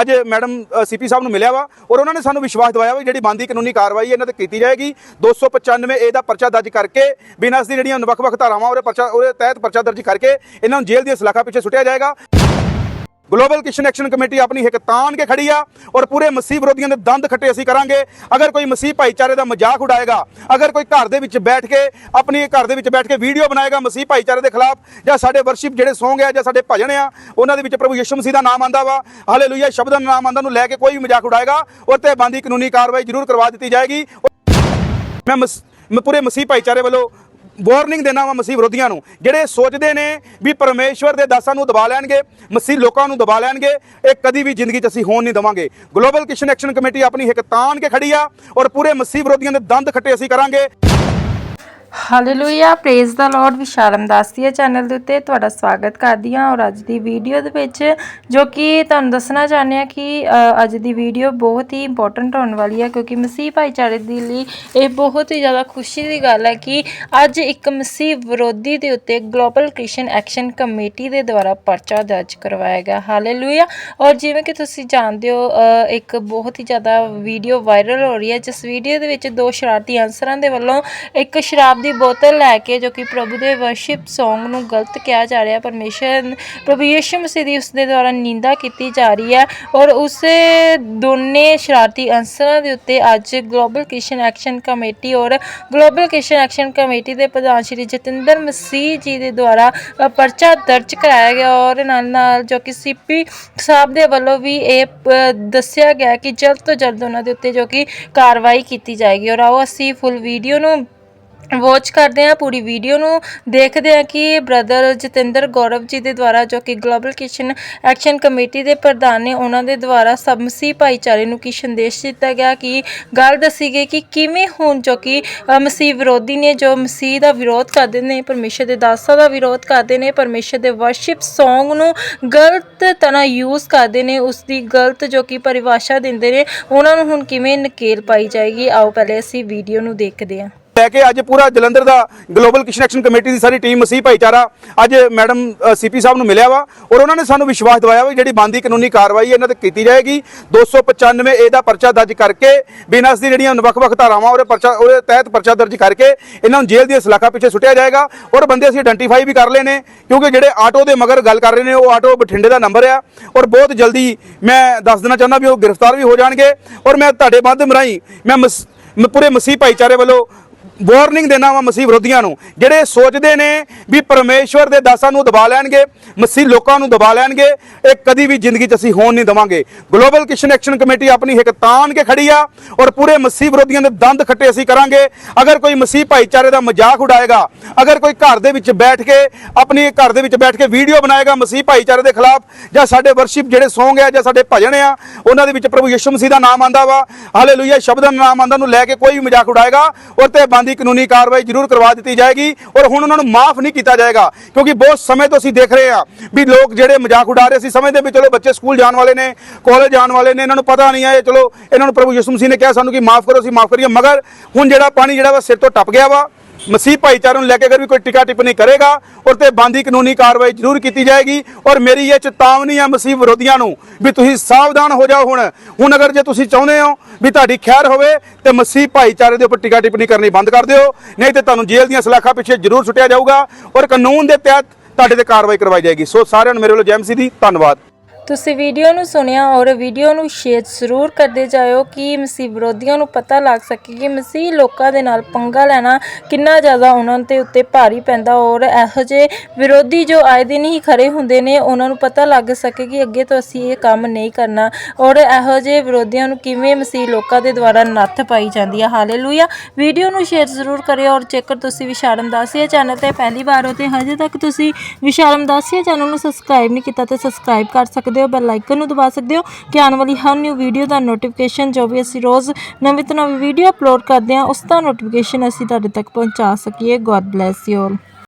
ਅੱਜ madam CP ਸਾਹਿਬ ਨੂੰ ਮਿਲਿਆ ਵਾ ਔਰ ਉਹਨਾਂ ਨੇ ਸਾਨੂੰ ਵਿਸ਼ਵਾਸ ਦਿਵਾਇਆ ਵਾ ਵੀ ਜਿਹੜੀ ਬੰਦੀ ਕਾਨੂੰਨੀ ਕਾਰਵਾਈ ਇਹਨਾਂ ਤੇ ਕੀਤੀ ਜਾਏਗੀ। 295 ਏ ਦਾ ਪਰਚਾ ਦਰਜ ਕਰਕੇ, ਬਿਨਾਂ ਇਸ ਦੀ ਜਿਹੜੀਆਂ ਵੱਖ-ਵੱਖ ਧਾਰਾਵਾਂ ਉਹਦੇ ਪਰਚਾ ਉਹਦੇ ਤਹਿਤ ਪਰਚਾ ਦਰਜ ਕਰਕੇ ਇਹਨਾਂ ਨੂੰ ਜੇਲ੍ਹ ਦੀਆਂ ਸਲਾਖਾਂ ਪਿੱਛੇ ਸੁੱਟਿਆ ਜਾਏਗਾ। ਗਲੋਬਲ ਕਿਸ਼ਨ ਐਕਸ਼ਨ ਕਮੇਟੀ ਆਪਣੀ ਹਿੱਕ ਤਾਣ ਕੇ ਖੜੀ ਆ ਔਰ ਪੂਰੇ ਮਸੀਹ ਵਿਰੋਧੀਆਂ ਦੇ ਦੰਦ ਖੱਟੇ ਅਸੀਂ ਕਰਾਂਗੇ। ਅਗਰ ਕੋਈ ਮਸੀਹ ਭਾਈਚਾਰੇ ਦਾ ਮਜ਼ਾਕ ਉਡਾਏਗਾ, ਅਗਰ ਕੋਈ ਘਰ ਦੇ ਵਿੱਚ ਬੈਠ ਕੇ ਆਪਣੀ ਘਰ ਦੇ ਵਿੱਚ ਬੈਠ ਕੇ ਵੀਡੀਓ ਬਣਾਏਗਾ ਮਸੀਹ ਭਾਈਚਾਰੇ ਦੇ ਖਿਲਾਫ, ਜਾਂ ਸਾਡੇ ਵਰਸ਼ਿਪ ਜਿਹੜੇ ਸੌਂਗ ਆ ਜਾਂ ਸਾਡੇ ਭਜਨ ਆ, ਉਹਨਾਂ ਦੇ ਵਿੱਚ ਪ੍ਰਭੂ ਯਿਸੂ ਮਸੀਹ ਦਾ ਨਾਮ ਆਂਦਾ ਵਾ। ਹਾਲੇਲੂਇਆ ਸ਼ਬਦ ਦਾ ਨਾਮ ਆਂਦਾ ਨੂੰ ਲੈ ਕੇ ਕੋਈ ਵੀ ਮਜ਼ਾਕ ਉਡਾਏਗਾ ਉਹ ਤੇ ਬੰਦੀ ਕਾਨੂੰਨੀ ਕਾਰਵਾਈ ਜ਼ਰੂਰ ਕਰਵਾ ਦਿੱਤੀ ਜਾਏਗੀ। ਮੈਂ ਮਸ- ਮੈਂ ਪੂਰੇ ਮਸੀਹ ਭਾਈਚਾਰੇ ਵੱਲੋਂ ਵਾਰਨਿੰਗ ਦੇਣਾ ਵਾ ਮਸੀਹ ਵਿਰੋਧੀਆਂ ਨੂੰ। ਜਿਹੜੇ ਸੋਚਦੇ ਨੇ ਵੀ ਪਰਮੇਸ਼ਵਰ ਦੇ ਦਾਸਾਂ ਨੂੰ ਦਬਾ ਲੈਣਗੇ, ਮਸੀਹ ਲੋਕਾਂ ਨੂੰ ਦਬਾ ਲੈਣਗੇ, ਇਹ ਕਦੀ ਵੀ ਜ਼ਿੰਦਗੀ 'ਚ ਅਸੀਂ ਹੋਣ ਨਹੀਂ ਦਵਾਂਗੇ। ਗਲੋਬਲ ਕਿਸ਼ਨ ਐਕਸ਼ਨ ਕਮੇਟੀ ਆਪਣੀ ਹਿੱਕ ਤਾਣ ਕੇ ਖੜੀ ਆ ਔਰ ਪੂਰੇ ਮਸੀਹ ਵਿਰੋਧੀਆਂ ਦੇ ਦੰਦ ਖੱਟੇ ਅਸੀਂ ਕਰਾਂਗੇ। Hallelujah praise the lord Vishalam Dasia channel ਦੇ ਉੱਤੇ ਤੁਹਾਡਾ ਸਵਾਗਤ ਕਰਦੀ ਹਾਂ ਔਰ ਅੱਜ ਦੀ ਵੀਡੀਓ ਦੇ ਵਿੱਚ ਜੋ ਕਿ ਤੁਹਾਨੂੰ ਦੱਸਣਾ ਚਾਹੁੰਦੇ ਆ ਕਿ ਅੱਜ ਦੀ ਵੀਡੀਓ ਬਹੁਤ ਹੀ ਇੰਪੋਰਟੈਂਟ ਹੋਣ ਵਾਲੀ ਹੈ ਕਿਉਂਕਿ ਮਸੀਹ ਭਾਈਚਾਰੇ ਦੇ ਲਈ ਇਹ ਬਹੁਤ ਹੀ ਜ਼ਿਆਦਾ ਖੁਸ਼ੀ ਦੀ ਗੱਲ ਹੈ ਕਿ ਅੱਜ ਇੱਕ ਮਸੀਹ ਵਿਰੋਧੀ ਦੇ ਉੱਤੇ ਗਲੋਬਲ ਕ੍ਰਿਸ਼ਨ ਐਕਸ਼ਨ ਕਮੇਟੀ ਦੇ ਦੁਆਰਾ ਪਰਚਾ ਦਰਜ ਕਰਵਾਇਆ ਗਿਆ। ਹਾਲੇਲੂਇਆ ਔਰ ਜਿਵੇਂ ਕਿ ਤੁਸੀਂ ਜਾਣਦੇ ਹੋ ਇੱਕ ਬਹੁਤ ਹੀ ਜ਼ਿਆਦਾ ਵੀਡੀਓ ਵਾਇਰਲ ਹੋ ਰਹੀ ਹੈ। ਜਿਸ ਵੀਡੀਓ ਦੇ ਵਿੱਚ ਦੋ ਸ਼ਰਾਰਤੀ ਅਨਸਰਾਂ ਦੇ ਵੱਲੋਂ ਇੱਕ ਸ਼ਰਾਬ ਦੀ ਬੋਤਲ ਲੈ ਕੇ, ਜੋ ਕਿ ਪ੍ਰਭੂ ਦੇ ਵਰਸ਼ਿਪ Song ਨੂੰ ਗਲਤ ਕਿਹਾ ਜਾ ਰਿਹਾ ਪਰਮੇਸ਼ਰ, ਪ੍ਰਭੂ ਯਿਸੂ ਮਸੀਹ ਦੀ ਉਸ ਦੇ ਦੁਆਰਾ ਨਿੰਦਾ ਕੀਤੀ ਜਾ ਰਹੀ ਹੈ ਔਰ ਉਸ ਦੋਨੇ ਸ਼ਰਾਰਤੀ ਅਨਸਰਾਂ ਦੇ ਉੱਤੇ ਅੱਜ ਗਲੋਬਲ ਕ੍ਰਿਸ਼ਨ ਐਕਸ਼ਨ ਕਮੇਟੀ ਔਰ ਗਲੋਬਲ ਕ੍ਰਿਸ਼ਨ ਐਕਸ਼ਨ ਕਮੇਟੀ ਦੇ ਪ੍ਰਧਾਨ ਸ਼੍ਰੀ ਜਤਿੰਦਰ ਮਸੀਹ ਜੀ ਦੇ ਦੁਆਰਾ ਪਰਚਾ ਦਰਜ ਕਰਾਇਆ ਗਿਆ ਔਰ ਨਾਲ ਨਾਲ ਜੋ ਕਿ ਸੀਪੀ ਸਾਹਿਬ ਦੇ ਵੱਲੋਂ ਵੀ ਇਹ ਦੱਸਿਆ ਗਿਆ ਕਿ ਜਲਦ ਤੋਂ ਜਲਦ ਉਹਨਾਂ ਦੇ ਉੱਤੇ ਜੋ ਕਿ ਕਾਰਵਾਈ ਕੀਤੀ ਜਾਏਗੀ। ਔਰ ਆਓ ਅਸੀਂ ਫੁੱਲ ਵੀਡੀਓ ਨੂੰ ਵਾਚ ਕਰਦੇ ਹਾਂ, ਪੂਰੀ ਵੀਡੀਓ ਨੂੰ ਦੇਖਦੇ ਹਾਂ ਕਿ ਬ੍ਰਦਰ ਜਤਿੰਦਰ ਗੌਰਵ ਜੀ ਦੇ ਦੁਆਰਾ ਜੋ ਕਿ ਗਲੋਬਲ ਕਿਸ਼ਨ ਐਕਸ਼ਨ ਕਮੇਟੀ ਦੇ ਪ੍ਰਧਾਨ ਨੇ ਉਹਨਾਂ ਦੇ ਦੁਆਰਾ ਸਭ ਮਸੀਹ ਭਾਈਚਾਰੇ ਨੂੰ ਕੀ ਸੰਦੇਸ਼ ਦਿੱਤਾ ਗਿਆ, ਕਿ ਗੱਲ ਦੱਸੀ ਗਈ ਕਿ ਕਿਵੇਂ ਹੁਣ ਜੋ ਕਿ ਮਸੀਹ ਵਿਰੋਧੀ ਨੇ ਜੋ ਮਸੀਹ ਦਾ ਵਿਰੋਧ ਕਰਦੇ ਨੇ, ਪਰਮੇਸ਼ਰ ਦੇ ਦਾਸਾਂ ਦਾ ਵਿਰੋਧ ਕਰਦੇ ਨੇ, ਪਰਮੇਸ਼ਰ ਦੇ ਵਰਸ਼ਿਪ Song ਨੂੰ ਗਲਤ ਤਰ੍ਹਾਂ ਯੂਜ਼ ਕਰਦੇ ਨੇ ਉਸ ਦੀ ਗਲਤ ਜੋ ਕਿ ਪਰਿਭਾਸ਼ਾ ਦਿੰਦੇ ਨੇ, ਉਹਨਾਂ ਨੂੰ ਹੁਣ ਕਿਵੇਂ ਨਕੇਲ ਪਾਈ ਜਾਏਗੀ? ਆਓ ਪਹਿਲੇ ਅਸੀਂ ਵੀਡੀਓ ਨੂੰ ਦੇਖਦੇ ਹਾਂ। ਲੈ ਕੇ ਅੱਜ ਪੂਰਾ ਜਲੰਧਰ ਦਾ ਗਲੋਬਲ ਕਿਸ਼ਨ ਐਕਸ਼ਨ ਕਮੇਟੀ ਦੀ ਸਾਰੀ ਟੀਮ ਮਸੀਹ ਭਾਈਚਾਰਾ ਅੱਜ ਮੈਡਮ ਸੀਪੀ ਸਾਹਿਬ ਨੂੰ ਮਿਲਿਆ ਵਾ ਔਰ ਉਹਨਾਂ ਨੇ ਸਾਨੂੰ ਵਿਸ਼ਵਾਸ ਦਿਵਾਇਆ ਵਾ ਵੀ ਜਿਹੜੀ ਬੰਦੀ ਕਾਨੂੰਨੀ ਕਾਰਵਾਈ ਇਹਨਾਂ ਤੇ ਕੀਤੀ ਜਾਏਗੀ। 295 ਏ ਦਾ ਪਰਚਾ ਦਰਜ ਕਰਕੇ, ਬਿਨਾਂ ਦੀ ਜਿਹੜੀਆਂ ਵੱਖ-ਵੱਖ ਧਾਰਾਵਾਂ ਔਰ ਪਰਚਾ ਉਹਦੇ ਤਹਿਤ ਪਰਚਾ ਦਰਜ ਕਰਕੇ ਇਹਨਾਂ ਨੂੰ ਜੇਲ੍ਹ ਦੀਆਂ ਸਲਾਖਾਂ ਪਿੱਛੇ ਸੁੱਟਿਆ ਜਾਏਗਾ ਔਰ ਬੰਦੇ ਅਸੀਂ ਆਇਡੈਂਟੀਫਾਈ ਵੀ ਕਰ ਲਏ ਨੇ ਕਿਉਂਕਿ ਜਿਹੜੇ ਆਟੋ ਦੇ ਮਗਰ ਗੱਲ ਕਰ ਰਹੇ ਨੇ, ਉਹ ਆਟੋ ਬਠਿੰਡੇ ਦਾ ਨੰਬਰ ਆ ਔਰ ਬਹੁਤ ਜਲਦੀ ਮੈਂ ਦੱਸ ਦੇਣਾ ਚਾਹੁੰਦਾ ਵੀ ਉਹ ਗ੍ਰਿਫਤਾਰ ਵੀ ਹੋ ਜਾਣਗੇ ਔਰ ਮੈਂ ਤੁਹਾਡੇ ਮਾਧਿਅਮ ਰਾਹੀਂ ਮੈਂ ਮਸ- ਮੈਂ, ਪੂਰੇ ਮਸੀਹ ਭਾਈਚਾਰੇ ਵੱਲੋਂ ਵਾਰਨਿੰਗ ਦੇਣਾ ਵਾ ਮਸੀਹ ਵਿਰੋਧੀਆਂ ਨੂੰ। ਜਿਹੜੇ ਸੋਚਦੇ ਨੇ ਵੀ ਪਰਮੇਸ਼ਵਰ ਦੇ ਦਾਸਾਂ ਨੂੰ ਦਬਾ ਲੈਣਗੇ, ਮਸੀਹ ਲੋਕਾਂ ਨੂੰ ਦਬਾ ਲੈਣਗੇ, ਇਹ ਕਦੀ ਵੀ ਜ਼ਿੰਦਗੀ 'ਚ ਅਸੀਂ ਹੋਣ ਨਹੀਂ ਦਵਾਂਗੇ। ਗਲੋਬਲ ਕਿਸ਼ਨ ਐਕਸ਼ਨ ਕਮੇਟੀ ਆਪਣੀ ਹਿੱਕ ਤਾਣ ਕੇ ਖੜੀ ਆ ਔਰ ਪੂਰੇ ਮਸੀਹ ਵਿਰੋਧੀਆਂ ਦੇ ਦੰਦ ਖੱਟੇ ਅਸੀਂ ਕਰਾਂਗੇ। ਅਗਰ ਕੋਈ ਮਸੀਹ ਭਾਈਚਾਰੇ ਦਾ ਮਜ਼ਾਕ ਉਡਾਏਗਾ, ਅਗਰ ਕੋਈ ਘਰ ਦੇ ਵਿੱਚ ਬੈਠ ਕੇ ਆਪਣੀ ਘਰ ਦੇ ਵਿੱਚ ਬੈਠ ਕੇ ਵੀਡੀਓ ਬਣਾਏਗਾ ਮਸੀਹ ਭਾਈਚਾਰੇ ਦੇ ਖਿਲਾਫ, ਜਾਂ ਸਾਡੇ ਵਰਸ਼ਿਪ ਜਿਹੜੇ ਸੌਂਗ ਆ ਜਾਂ ਸਾਡੇ ਭਜਨ ਆ, ਉਹਨਾਂ ਦੇ ਵਿੱਚ ਪ੍ਰਭੂ ਯਿਸੂ ਮਸੀਹ ਦਾ ਨਾਮ ਆਂਦਾ ਵਾ। ਹਾਲੇਲੂਇਆ ਸ਼ਬਦ ਦਾ ਨਾਮ ਆਂਦਾ ਨੂੰ ਲੈ ਕੇ ਕੋਈ ਵੀ ਮਜ਼ਾਕ ਉਡਾਏਗਾ ਉਹ ਤੇ ਬੰਦ ਕਾਨੂੰਨੀ ਕਾਰਵਾਈ ਜ਼ਰੂਰ ਕਰਵਾ ਦਿੱਤੀ ਜਾਏਗੀ ਔਰ ਹੁਣ ਉਹਨਾਂ ਨੂੰ ਮਾਫ ਨਹੀਂ ਕੀਤਾ ਜਾਏਗਾ, ਕਿਉਂਕਿ ਬਹੁਤ ਸਮੇਂ ਤੋਂ ਅਸੀਂ ਦੇਖ ਰਹੇ ਆ ਵੀ ਲੋਕ ਜਿਹੜੇ ਮਜ਼ਾਕ ਉਡਾ ਰਹੇ ਸੀ ਸਮਝਦੇ ਵੀ ਚਲੋ ਬੱਚੇ ਸਕੂਲ ਜਾਣ ਵਾਲੇ ਨੇ ਕਾਲਜ ਜਾਣ ਵਾਲੇ ਨੇ, ਇਹਨਾਂ ਨੂੰ ਪਤਾ ਨਹੀਂ ਆ ਇਹ ਚਲੋ ਇਹਨਾਂ ਨੂੰ ਪ੍ਰਭੂ ਯਿਸੂ ਮਸੀਹ ਨੇ ਕਿਹਾ ਸਾਨੂੰ ਕਿ ਮਾਫ ਕਰੋ, ਅਸੀਂ ਮਾਫ ਕਰੀਏ, ਮਗਰ ਹੁਣ ਜਿਹੜਾ ਪਾਣੀ ਜਿਹੜਾ ਵਾ ਸਿਰ ਤੋਂ ਟੱਪ ਗਿਆ ਵਾ ਮਸੀਹ ਭਾਈਚਾਰੇ ਨੂੰ ਲੈ ਕੇ ਅਗਰ ਵੀ ਕੋਈ ਟਿਕਾ ਟਿੱਪਣੀ ਕਰੇਗਾ, ਔਰ ਤੇ ਬੰਦੀ ਕਾਨੂੰਨੀ ਕਾਰਵਾਈ ਜ਼ਰੂਰ ਕੀਤੀ ਜਾਏਗੀ, ਔਰ ਮੇਰੀ ਇਹ ਚੇਤਾਵਨੀ ਹੈ ਮਸੀਹ ਵਿਰੋਧੀਆਂ ਨੂੰ ਵੀ ਤੁਸੀਂ ਸਾਵਧਾਨ ਹੋ ਜਾਓ ਹੁਣ। ਹੁਣ ਅਗਰ ਜੇ ਤੁਸੀਂ ਚਾਹੁੰਦੇ ਹੋ ਵੀ ਤੁਹਾਡੀ ਖੈਰ ਹੋਵੇ, ਤੇ ਮਸੀਹ ਭਾਈਚਾਰੇ ਦੇ ਉੱਪਰ ਟਿਕਾ ਟਿੱਪਣੀ ਕਰਨੀ ਬੰਦ ਕਰ ਦਿਓ। ਨਹੀਂ ਤੇ ਤੁਹਾਨੂੰ ਜੇਲ੍ਹ ਦੀਆਂ ਸਲਾਖਾਂ ਪਿੱਛੇ ਜ਼ਰੂਰ ਸੁੱਟਿਆ ਜਾਊਗਾ, ਔਰ ਕਾਨੂੰਨ ਦੇ ਤਹਿਤ ਤੁਹਾਡੇ ਤੇ ਕਾਰਵਾਈ ਕਰਵਾਈ ਜਾਏਗੀ। ਸੋ ਸਾਰਿਆਂ ਨੂੰ ਮੇਰੇ ਵੱਲੋਂ ਜੈ ਮਸੀਹ ਦੀ ਧੰਨਵਾਦ। ਤੁਸੀਂ ਵੀਡੀਓ ਨੂੰ ਸੁਣਿਆ ਔਰ ਵੀਡੀਓ ਨੂੰ ਸ਼ੇਅਰ ਜ਼ਰੂਰ ਕਰਦੇ ਜਾਇਓ ਕਿ ਮਸੀਹ ਵਿਰੋਧੀਆਂ ਨੂੰ ਪਤਾ ਲੱਗ ਸਕੇ ਕਿ ਮਸੀਹ ਲੋਕਾਂ ਦੇ ਨਾਲ ਪੰਗਾ ਲੈਣਾ ਕਿੰਨਾ ਜ਼ਿਆਦਾ ਉਹਨਾਂ ਦੇ ਉੱਤੇ ਭਾਰੀ ਪੈਂਦਾ ਔਰ ਇਹੋ ਜਿਹੇ ਵਿਰੋਧੀ ਜੋ ਆਏ ਦਿਨ ਹੀ ਖੜੇ ਹੁੰਦੇ ਨੇ, ਉਹਨਾਂ ਨੂੰ ਪਤਾ ਲੱਗ ਸਕੇ ਕਿ ਅੱਗੇ ਤੋਂ ਅਸੀਂ ਇਹ ਕੰਮ ਨਹੀਂ ਕਰਨਾ। ਔਰ ਇਹੋ ਜਿਹੇ ਵਿਰੋਧੀਆਂ ਨੂੰ ਕਿਵੇਂ ਮਸੀਹ ਲੋਕਾਂ ਦੇ ਦੁਆਰਾ ਨੱਥ ਪਾਈ ਜਾਂਦੀ ਹੈ ਹਾਲੇਲੂਇਆ। ਵੀਡੀਓ ਨੂੰ ਸ਼ੇਅਰ ਜ਼ਰੂਰ ਕਰਿਓ ਔਰ ਜੇਕਰ ਤੁਸੀਂ ਵਿਸ਼ਾਲ ਦਾਸੀਆ ਚੈਨਲ ਤੇ ਪਹਿਲੀ ਵਾਰ ਹੋ ਤੇ ਹਜੇ ਤੱਕ ਤੁਸੀਂ ਵਿਸ਼ਾਲ ਦਾਸੀਆ ਚੈਨਲ ਨੂੰ ਸਬਸਕ੍ਰਾਈਬ ਨਹੀਂ ਕੀਤਾ ਤੇ ਸਬਸਕ੍ਰਾਈਬ ਕਰ ਸਕਦੇ ਸਕਦੇ ਹੋ ਬੈਲ ਆਈਕਨ ਨੂੰ ਦਬਾ ਸਕਦੇ ਹੋ ਕਿ ਆਉਣ ਵਾਲੀ ਹਰ ਨਿਊ ਵੀਡੀਓ ਦਾ ਨੋਟੀਫਿਕੇਸ਼ਨ ਜੋ ਵੀ ਅਸੀਂ ਰੋਜ਼ ਨਵੀਂ ਤੋਂ ਨਵੀਂ ਵੀਡੀਓ ਅਪਲੋਡ ਕਰਦੇ ਹਾਂ, ਉਸ ਦਾ ਨੋਟੀਫਿਕੇਸ਼ਨ ਅਸੀਂ ਤੁਹਾਡੇ ਤੱਕ ਪਹੁੰਚਾ ਸਕੀਏ। God bless you all